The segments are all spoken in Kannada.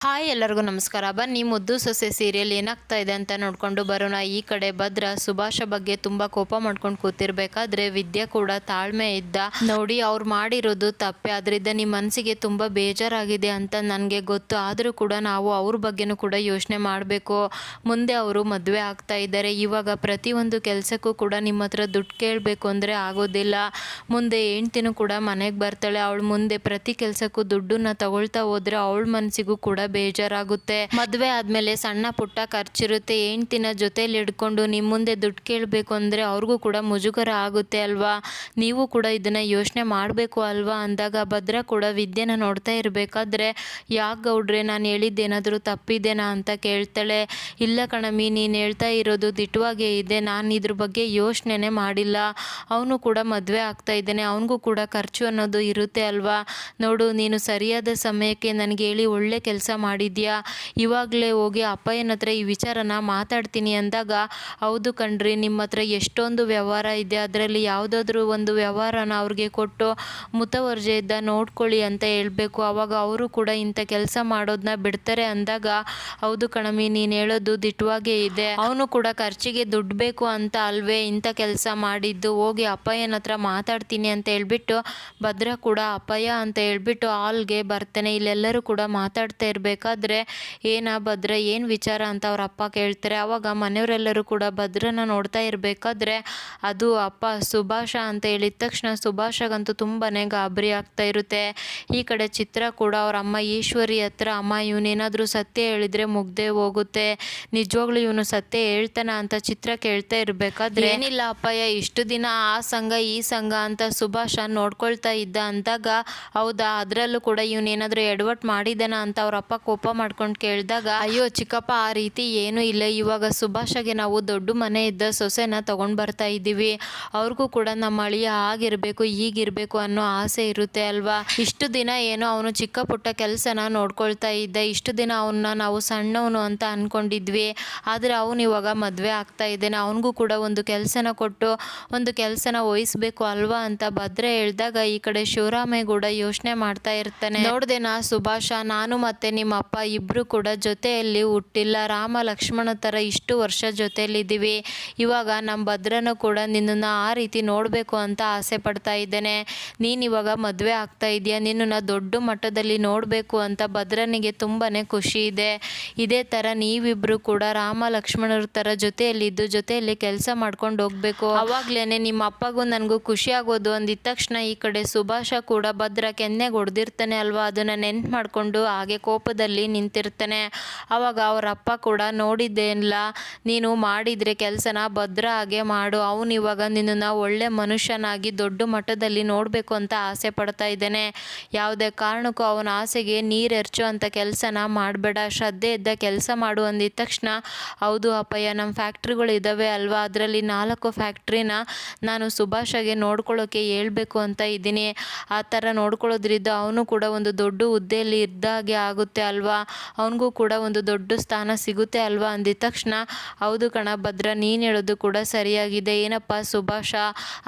ಹಾಯ್ ಎಲ್ಲರಿಗೂ ನಮಸ್ಕಾರ. ಬನ್ನಿ, ಮುದ್ದು ಸೊಸೆ ಸೀರಿಯಲ್ ಏನಾಗ್ತಾ ಇದೆ ಅಂತ ನೋಡಿಕೊಂಡು ಬರೋಣ. ಈ ಕಡೆ ಭದ್ರ, ಸುಭಾಷ ಬಗ್ಗೆ ತುಂಬ ಕೋಪ ಮಾಡ್ಕೊಂಡು ಕೂತಿರ್ಬೇಕಾದ್ರೆ ವಿದ್ಯಾ ಕೂಡ ತಾಳ್ಮೆ ಇದ್ದ. ನೋಡಿ, ಅವ್ರು ಮಾಡಿರೋದು ತಪ್ಪೆ. ಅದರಿಂದ ನಿಮ್ಮ ಮನಸ್ಸಿಗೆ ತುಂಬ ಬೇಜಾರಾಗಿದೆ ಅಂತ ನನಗೆ ಗೊತ್ತು. ಆದರೂ ಕೂಡ ನಾವು ಅವ್ರ ಬಗ್ಗೆನೂ ಕೂಡ ಯೋಚನೆ ಮಾಡಬೇಕು. ಮುಂದೆ ಅವರು ಮದುವೆ ಆಗ್ತಾ ಇದ್ದಾರೆ. ಇವಾಗ ಪ್ರತಿಯೊಂದು ಕೆಲಸಕ್ಕೂ ಕೂಡ ನಿಮ್ಮ ಹತ್ರ ದುಡ್ಡು ಕೇಳಬೇಕು ಅಂದರೆ ಆಗೋದಿಲ್ಲ. ಮುಂದೆ ಹೆಂಡ್ತಿನೂ ಕೂಡ ಮನೆಗೆ ಬರ್ತಾಳೆ. ಅವಳು ಮುಂದೆ ಪ್ರತಿ ಕೆಲಸಕ್ಕೂ ದುಡ್ಡನ್ನ ತಗೊಳ್ತಾ ಹೋದರೆ ಅವಳ ಮನಸ್ಸಿಗೂ ಕೂಡ ಬೇಜಾರಾಗುತ್ತೆ. ಮದುವೆ ಆದ್ಮೇಲೆ ಸಣ್ಣ ಪುಟ್ಟ ಖರ್ಚಿರುತ್ತೆ. ಹೆಂಡ್ತಿನ ಜೊತೆಲಿ ಹಿಡ್ಕೊಂಡು ನಿಮ್ಮ ಮುಂದೆ ದುಡ್ಡು ಕೇಳಬೇಕು ಅಂದರೆ ಅವ್ರಿಗೂ ಕೂಡ ಮುಜುಗರ ಆಗುತ್ತೆ ಅಲ್ವಾ? ನೀವು ಕೂಡ ಇದನ್ನ ಯೋಚನೆ ಮಾಡಬೇಕು ಅಲ್ವಾ? ಅಂದಾಗ ಭದ್ರ ಕೂಡ ವಿದ್ಯೆನ ನೋಡ್ತಾ ಇರಬೇಕಾದ್ರೆ, ಯಾಕೆ ಗೌಡ್ರೆ, ನಾನು ಹೇಳಿದ್ದೇನಾದರೂ ತಪ್ಪಿದ್ದೇನಾ ಅಂತ ಕೇಳ್ತಾಳೆ. ಇಲ್ಲ ಕಣಮಿ ನೀನು ಹೇಳ್ತಾ ಇರೋದು ದಿಟ್ಟವಾಗೇ ಇದೆ. ನಾನು ಇದ್ರ ಬಗ್ಗೆ ಯೋಚನೆನೇ ಮಾಡಿಲ್ಲ. ಅವನು ಕೂಡ ಮದುವೆ ಆಗ್ತಾ ಇದ್ದಾನೆ. ಅವನಿಗೂ ಕೂಡ ಖರ್ಚು ಅನ್ನೋದು ಇರುತ್ತೆ ಅಲ್ವಾ? ನೋಡು, ನೀನು ಸರಿಯಾದ ಸಮಯಕ್ಕೆ ನನಗೆ ಹೇಳಿ ಒಳ್ಳೆ ಕೆಲಸ ಮಾಡಿದ್ಯಾ? ಇವಾಗಲೇ ಹೋಗಿ ಅಪ್ಪಯ್ಯನ ಹತ್ರ ಈ ವಿಚಾರನ ಮಾತಾಡ್ತೀನಿ ಅಂದಾಗ, ಹೌದು ಕಣ್ರಿ, ನಿಮ್ಮ ಹತ್ರ ಎಷ್ಟೊಂದು ವ್ಯವಹಾರ ಇದೆ, ಅದರಲ್ಲಿ ಯಾವುದಾದ್ರೂ ಒಂದು ವ್ಯವಹಾರನ ಅವ್ರಿಗೆ ಕೊಟ್ಟು ಮುತವರ್ಜೆಯಿಂದ ನೋಡ್ಕೊಳ್ಳಿ ಅಂತ ಹೇಳಬೇಕು. ಆವಾಗ ಅವರು ಕೂಡ ಇಂಥ ಕೆಲಸ ಮಾಡೋದನ್ನ ಬಿಡ್ತಾರೆ ಅಂದಾಗ, ಹೌದು ಕಣಮಿ ನೀನು ಹೇಳೋದು ದಿಟ್ಟವಾಗೇ ಇದೆ. ಅವನು ಕೂಡ ಖರ್ಚಿಗೆ ದುಡ್ಡು ಬೇಕು ಅಂತ ಅಲ್ವೇ, ಇಂಥ ಕೆಲಸ ಮಾಡಿದ್ದು. ಹೋಗಿ ಅಪ್ಪಯ್ಯನ ಹತ್ರ ಮಾತಾಡ್ತೀನಿ ಅಂತ ಹೇಳ್ಬಿಟ್ಟು, ಭದ್ರ ಕೂಡ ಅಪ್ಪಯ್ಯ ಅಂತ ಹೇಳ್ಬಿಟ್ಟು ಹಾಲ್ಗೆ ಬರ್ತಾನೆ. ಇಲ್ಲೆಲ್ಲರೂ ಕೂಡ ಮಾತಾಡ್ತಾ ಇರಬೇಕಾದ್ರೆ ಏನ ಭದ್ರ ಏನು ವಿಚಾರ ಅಂತ ಅವ್ರ ಅಪ್ಪ ಕೇಳ್ತಾರೆ. ಆವಾಗ ಮನೆಯವರೆಲ್ಲರೂ ಕೂಡ ಭದ್ರನ ನೋಡ್ತಾ ಇರಬೇಕಾದ್ರೆ ಅದು ಅಪ್ಪ ಸುಭಾಷ ಅಂತ ಹೇಳಿದ ತಕ್ಷಣ ಸುಭಾಷಗಂತೂ ತುಂಬಾ ಗಾಬರಿ ಆಗ್ತಾ ಇರುತ್ತೆ. ಈ ಕಡೆ ಚಿತ್ರ ಕೂಡ ಅವ್ರ ಅಮ್ಮ ಈಶ್ವರಿ ಹತ್ರ, ಅಮ್ಮ ಇವನೇನಾದರೂ ಸತ್ಯ ಹೇಳಿದ್ರೆ ಮುಗ್ದೇ ಹೋಗುತ್ತೆ. ನಿಜವಾಗ್ಲೂ ಇವನು ಸತ್ಯ ಹೇಳ್ತಾನ ಅಂತ ಚಿತ್ರ ಕೇಳ್ತಾ ಇರಬೇಕಾದ್ರೆ ಏನಿಲ್ಲ ಅಪ್ಪಯ್ಯ, ಇಷ್ಟು ದಿನ ಆ ಸಂಘ, ಈ ಸಂಘ ಅಂತ ಸುಭಾಷ ನೋಡ್ಕೊಳ್ತಾ ಇದ್ದ ಅಂದಾಗ, ಹೌದಾ, ಅದರಲ್ಲೂ ಕೂಡ ಇವನೇನಾದರೂ ಎಡವಟ್ ಮಾಡಿದಾನ ಅಂತ ಅವ್ರ ಅಪ್ಪ ಕೋಪ ಮಾಡ್ಕೊಂಡು ಕೇಳಿದಾಗ, ಅಯ್ಯೋ ಚಿಕ್ಕಪ್ಪ, ಆ ರೀತಿ ಏನೂ ಇಲ್ಲ. ಇವಾಗ ಸುಭಾಷಗೆ ನಾವು ದೊಡ್ಡ ಮನೆ ಇದ್ದ ಸೊಸೆನ ತಗೊಂಡು ಬರ್ತಾ ಇದ್ದೀವಿ. ಅವ್ರಿಗೂ ಕೂಡ ನಮ್ಮ ಅಳಿಯ ಆಗಿರಬೇಕು, ಈಗಿರಬೇಕು ಅನ್ನೋ ಆಸೆ ಇರುತ್ತೆ ಅಲ್ವಾ? ಇಷ್ಟು ದಿನ ಏನೋ ಅವನು ಚಿಕ್ಕ ಪುಟ್ಟ ಕೆಲಸನ ನೋಡ್ಕೊಳ್ತಾ ಇದ್ದ. ಇಷ್ಟು ದಿನ ಅವನ್ನ ನಾವು ಸಣ್ಣವನು ಅಂತ ಅಂದ್ಕೊಂಡಿದ್ವಿ ಆದರೆ ಅವನು ಇವಾಗ ಮದುವೆ ಆಗ್ತಾ ಇದ್ದಾನೆ. ಅವನಿಗೂ ಕೂಡ ಒಂದು ಕೆಲಸನ ಕೊಟ್ಟು, ಒಂದು ಕೆಲಸನ ವಹಿಸ್ಬೇಕು ಅಲ್ವಾ ಅಂತ ಭದ್ರೆ ಹೇಳಿದಾಗ ಈ ಕಡೆ ಶಿವರಾಮೇಗೌಡ ಯೋಚನೆ ಮಾಡ್ತಾ ಇರ್ತಾನೆ. ನೋಡ್ದೇನಾ ಸುಭಾಷ, ನಾನು ಮತ್ತೆ ನಿಮ್ಮ ಅಪ್ಪ ಇಬ್ಬರು ಕೂಡ ಜೊತೆಯಲ್ಲಿ ಹುಟ್ಟಿಲ್ಲ. ರಾಮ, ಲಕ್ಷ್ಮಣ ಥರ ಇಷ್ಟು ವರ್ಷ ಜೊತೆಯಲ್ಲಿದ್ದೀವಿ. ಇವಾಗ ನಮ್ಮ ಭದ್ರನೂ ಕೂಡ ನಿನ್ನನ್ನು ಆ ರೀತಿ ನೋಡಬೇಕು ಅಂತ ಆಸೆ ಪಡ್ತಾ ಇದ್ದೇನೆ. ನೀನು ಇವಾಗ ಮದುವೆ ಆಗ್ತಾ ಇದೆಯಾ ನಿನ್ನನ್ನು ದೊಡ್ಡ ಮಟ್ಟದಲ್ಲಿ ನೋಡಬೇಕು ಅಂತ ಭದ್ರನಿಗೆ ತುಂಬಾ ಖುಷಿ ಇದೆ. ಇದೇ ಥರ ನೀವಿಬ್ಬರು ಕೂಡ ರಾಮ, ಲಕ್ಷ್ಮಣರ ಥರ ಜೊತೆಯಲ್ಲಿದ್ದು, ಜೊತೆಯಲ್ಲಿ ಕೆಲಸ ಮಾಡ್ಕೊಂಡು ಹೋಗಬೇಕು. ಅವಾಗ್ಲೇ ನಿಮ್ಮ ಅಪ್ಪಗೂ ನನಗೂ ಖುಷಿ ಆಗೋದು ಅಂದಿದ್ದ ತಕ್ಷಣ ಈ ಕಡೆ ಸುಭಾಷ ಕೂಡ ಭದ್ರ ಕೆನ್ನೆಗೆ ಹೊಡೆದಿರ್ತಾನೆ ಅಲ್ವಾ? ಅದನ್ನು ನೆನ್ಪು ಮಾಡಿಕೊಂಡು ಹಾಗೆ ಕೋಪದಲ್ಲಿ ನಿಂತಿರ್ತಾನೆ. ಆವಾಗ ಅವ್ರ ಅಪ್ಪ ಕೂಡ ನೋಡಿದ್ದೇನಿಲ್ಲ, ನೀನು ಮಾಡಿದರೆ ಕೆಲಸನ ಭದ್ರ ಹಾಗೆ ಮಾಡು. ಅವನು ಇವಾಗ ನಿನ್ನನ್ನು ಒಳ್ಳೆ ಮನುಷ್ಯನಾಗಿ ದೊಡ್ಡ ಮಟ್ಟದಲ್ಲಿ ನೋಡಬೇಕು ಅಂತ ಆಸೆ ಪಡ್ತಾ ಇದ್ದಾನೆ. ಯಾವುದೇ ಕಾರಣಕ್ಕೂ ಅವನ ಆಸೆಗೆ ನೀರು ಎರಚೋ ಅಂಥ ಕೆಲಸನ ಮಾಡಬೇಡ. ಶ್ರದ್ಧೆ ಇದ್ದ ಕೆಲಸ ಮಾಡು ಅಂದಿದ ತಕ್ಷಣ, ಹೌದು ಅಪ್ಪಯ್ಯ ನಮ್ಮ ಫ್ಯಾಕ್ಟ್ರಿಗಳು ಇದ್ದಾವೆ ಅಲ್ವಾ? ಅದರಲ್ಲಿ ನಾಲ್ಕು ಫ್ಯಾಕ್ಟ್ರಿನ ನಾನು ಸುಭಾಷಗೆ ನೋಡ್ಕೊಳ್ಳೋಕೆ ಹೇಳ್ಬೇಕು ಅಂತ ಇದ್ದೀನಿ. ಆ ಥರ ನೋಡ್ಕೊಳ್ಳೋದ್ರಿಂದ ಅವನು ಕೂಡ ಒಂದು ದೊಡ್ಡ ಹುದ್ದೆಯಲ್ಲಿ ಇದ್ದಾಗೆ ಆಗುತ್ತೆ. ಅಲ್ವಾ? ಅವನಿಗೂ ಕೂಡ ಒಂದು ದೊಡ್ಡ ಸ್ಥಾನ ಸಿಗುತ್ತೆ ಅಲ್ವಾ? ಅಂದಿದ ತಕ್ಷಣ, ಹೌದು ಕಣ ಭದ್ರ, ನೀನು ಹೇಳೋದು ಕೂಡ ಸರಿಯಾಗಿದೆ. ಏನಪ್ಪ ಸುಭಾಷ?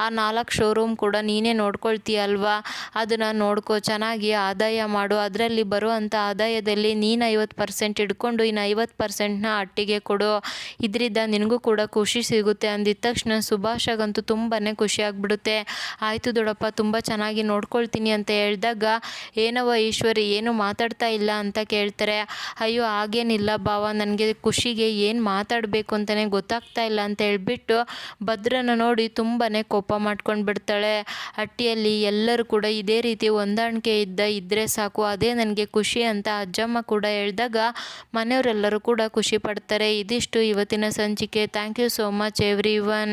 ಆ ನಾಲ್ಕು ಶೋರೂಮ್ ಕೂಡ ನೀನೇ ನೋಡ್ಕೊಳ್ತೀಯ ಅಲ್ವಾ? ಅದನ್ನು ನೋಡ್ಕೋ, ಚೆನ್ನಾಗಿ ಆದಾಯ ಮಾಡು. ಅದರಲ್ಲಿ ಬರುವಂಥ ಆದಾಯದಲ್ಲಿ ನೀನು ಐವತ್ತು ಪರ್ಸೆಂಟ್ ಇಟ್ಕೊಂಡು ಇನ್ನು ಐವತ್ತು ಪರ್ಸೆಂಟ್ನ ಅಟ್ಟಿಗೆ ಕೊಡು. ಇದರಿಂದ ನಿನಗೂ ಕೂಡ ಖುಷಿ ಸಿಗುತ್ತೆ. ಅಂದಿದ ತಕ್ಷಣ ಸುಭಾಷಗಂತೂ ತುಂಬಾ ಖುಷಿ ಆಗ್ಬಿಡುತ್ತೆ. ಆಯಿತು ದೊಡಪ್ಪ, ತುಂಬ ಚೆನ್ನಾಗಿ ನೋಡ್ಕೊಳ್ತೀನಿ ಅಂತ ಹೇಳಿದಾಗ ಏನವ ಈಶ್ವರಿ, ಏನು ಮಾತಾಡ್ತಾ ಇಲ್ಲ? ಅಂತ ಕೇಳ್ತಾರೆ, ಅಯ್ಯೋ, ಹಾಗೇನಿಲ್ಲ ಭಾವ, ನನಗೆ ಖುಷಿಗೆ ಏನು ಮಾತಾಡಬೇಕು ಅಂತಲೇ ಗೊತ್ತಾಗ್ತಾ ಇಲ್ಲ ಅಂತ ಹೇಳ್ಬಿಟ್ಟು ಭದ್ರನ ನೋಡಿ ತುಂಬಾ ಕೋಪ ಮಾಡ್ಕೊಂಡು ಬಿಡ್ತಾಳೆ. ಹಟ್ಟಿಯಲ್ಲಿ ಎಲ್ಲರೂ ಕೂಡ ಇದೇ ರೀತಿ ಹೊಂದಾಣಿಕೆ ಇದ್ದ ಇದ್ದರೆ ಸಾಕು, ಅದೇ ನನಗೆ ಖುಷಿ ಅಂತ ಅಜ್ಜಮ್ಮ ಕೂಡ ಹೇಳಿದಾಗ ಮನೆಯವರೆಲ್ಲರೂ ಕೂಡ ಖುಷಿ ಪಡ್ತಾರೆ. ಇದಿಷ್ಟು ಇವತ್ತಿನ ಸಂಚಿಕೆ. Thank you so much everyone